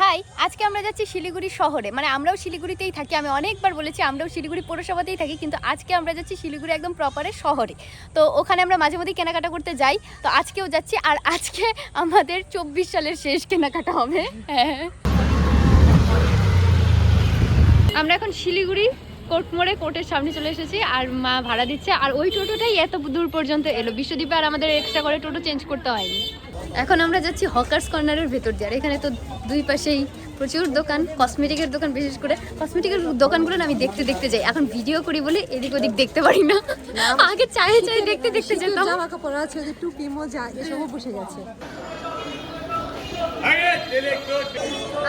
High, আজকে আমরা যাচ্ছি শিলিগুড়ি শহরে। মানে আমরাও শিলিগুড়িতেই থাকি, আমি অনেকবার বলেছি আমরাও শিলিগুড়ি পৌরসভাতেই থাকি, কিন্তু আজকে আমরা যাচ্ছি শিলিগুড়ি একদম প্রপারে শহরে। তো ওখানে আমরা মাঝে মধ্যেই কেনাকাটা করতে যাই, তো আজকেও যাচ্ছি, আর আজকে আমাদের চব্বিশ সালের শেষ কেনাকাটা হবে। হ্যাঁ। আমরা এখন শিলিগুড়ি কোর্ট মোড়ে, কোর্টের সামনে চলে এসেছি, আর মা ভাড়া দিচ্ছে, আর ওই টোটোটাই এত দূর পর্যন্ত এলো। বিশ্বদ্বীপে আর আমাদের এক্সট্রা করে টোটো চেঞ্জ করতে হয়নি। এখন আমরা যাচ্ছি হকার্স কর্নারের ভেতর দিয়ে। আর এখানে তো দুই পাশেই প্রচুর দোকান কসমেটিকের দোকান বিশেষ করে। কসমেটিকের দোকানগুলো না আমি দেখতে দেখতে যাই। এখন ভিডিও করি বলে এদিক ওদিক দেখতে পারি না। আগে চায়ে চায়ে দেখতে দেখতে যেতাম। জামা কাপড় আছে ওদের টুপি মোজা এসবও বসে গেছে।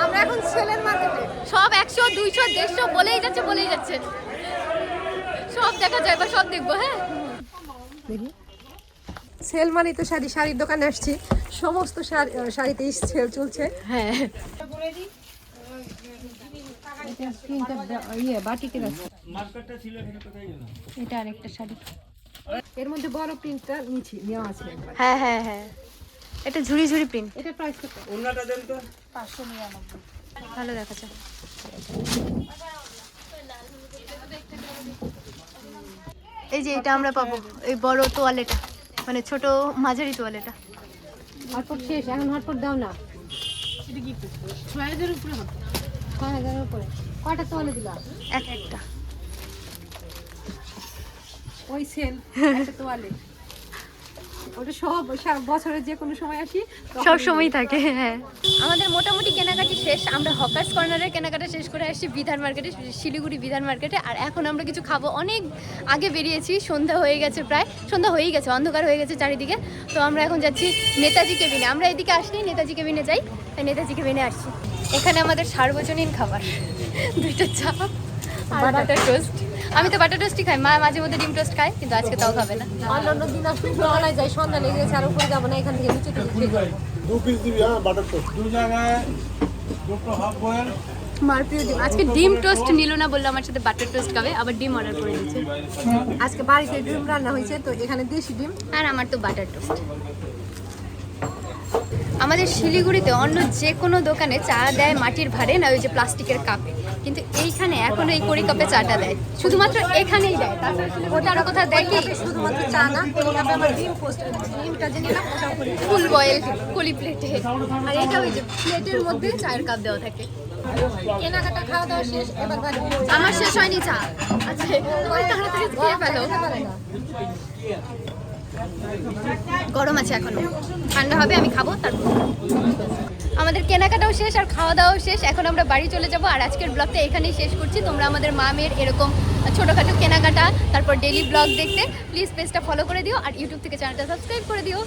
আমরা এখন ছেলের মার্কেটে সব একশো দুইশো দেড়শো বলেই যাচ্ছে বলেই যাচ্ছে। সব দেখা যায় বা সব দেখব হ্যাঁ? দেখি। সেল মানে তো শাড়ি শাড়ির দোকানে আসছি। সমস্ত শাড়ি শাড়িতেই সেল চলছে। হ্যাঁ। ইয়ে এটা আরেকটা শাড়ি। এর মধ্যে বড় প্রিন্টটা নিচে নেওয়া আছে হ্যাঁ হ্যাঁ হ্যাঁ। এটা ঝুড়ি ঝুড়ি প্রিন্ট এটা প্রাইস কত? ভালো দেখাচ্ছে। এই যে এটা আমরা পাবো এই বড় তোয়ালেটা। মানে ছোট মাঝারি তোয়ালেটা হটপট শেষ এখন হটপট দাও না। ছয় হাজার উপরে হবে। ছয় হাজারের উপরে। কয়টা তোয়ালে দিলা? এক একটা। ওই সেল একটা তোয়ালে। ওটা সব বছরের যে কোনো সময় আসি সব সময় থাকে হ্যাঁ। আমাদের মোটামুটি কেনাকাটি শেষ আমরা হকার্স কর্নারের কেনাকাটা শেষ করে আসছি বিধান মার্কেটে শিলিগুড়ি বিধান মার্কেটে আর এখন আমরা কিছু খাব। অনেক আগে বেরিয়েছি সন্ধ্যা হয়ে গেছে প্রায় সন্ধ্যা হয়েই গেছে অন্ধকার হয়ে গেছে চারিদিকে। তো আমরা এখন যাচ্ছি নেতাজি কেবিনে। আমরা এদিকে আসনি নেতাজি কেবিনে যাই তাই নেতাজি কেবিনে আসছি। এখানে আমাদের সার্বজনীন খাবার দুইটা চা আর বাটার টোস্ট। আমি তো বাটার টোস্টই খাই মা মাঝে মধ্যে ডিম টোস্ট খায় কিন্তু আজকে তাও খাবে না। অন্যান্য দিন আসলে বেলায় যাই সন্ধ্যা লেগে গেছে আর উপরে যাব না এখান থেকে নিচে দু পিস দিবি হ্যাঁ বাটার টোস্ট দু জায়গায় দুটো হাফ বয়েল প্রিয় ডিম আজকে ডিম টোস্ট নিল না বলল আমার সাথে বাটার টোস্ট খাবে আবার ডিম অর্ডার করে দিয়েছে। আজকে বাড়িতে ডিম রান্না হয়েছে তো এখানে দেশি ডিম। আর আমার তো বাটার টোস্ট আমাদের শিলিগুড়িতে অন্য যে কোনো দোকানে চা দেয় মাটির ভারে না ওই যে প্লাস্টিকের কাপে কিন্তু এইখানে এখন এই কড়ি কাপে চাটা দেয়। শুধুমাত্র এখানেই দেয়। তাছাড়া ওটা আরও কোথাও দেয় কি? শুধুমাত্র চা না। ফুল বয়েল কলি প্লেটে। আর এটা ওই যে প্লেটের মধ্যে চায়ের কাপ দেওয়া থাকে। কেনাকাটা খাওয়া দাওয়া শেষ এবার আমার শেষ হয়নি চা। আচ্ছা তাড়াতাড়ি খেয়ে ফেলো। গরম আছে এখনও। ঠান্ডা হবে আমি খাব তারপর। আমাদের কেনাকাটাও শেষ আর খাওয়া দাওয়াও শেষ। এখন আমরা বাড়ি চলে যাব আর আজকের ব্লগটা এখানেই শেষ করছি। তোমরা আমাদের মা মেয়ের এরকম ছোটোখাটো কেনাকাটা তারপর ডেলি ব্লগ দেখতে প্লিজ পেজটা ফলো করে দিও আর ইউটিউব থেকে চ্যানেলটা সাবস্ক্রাইব করে দিও।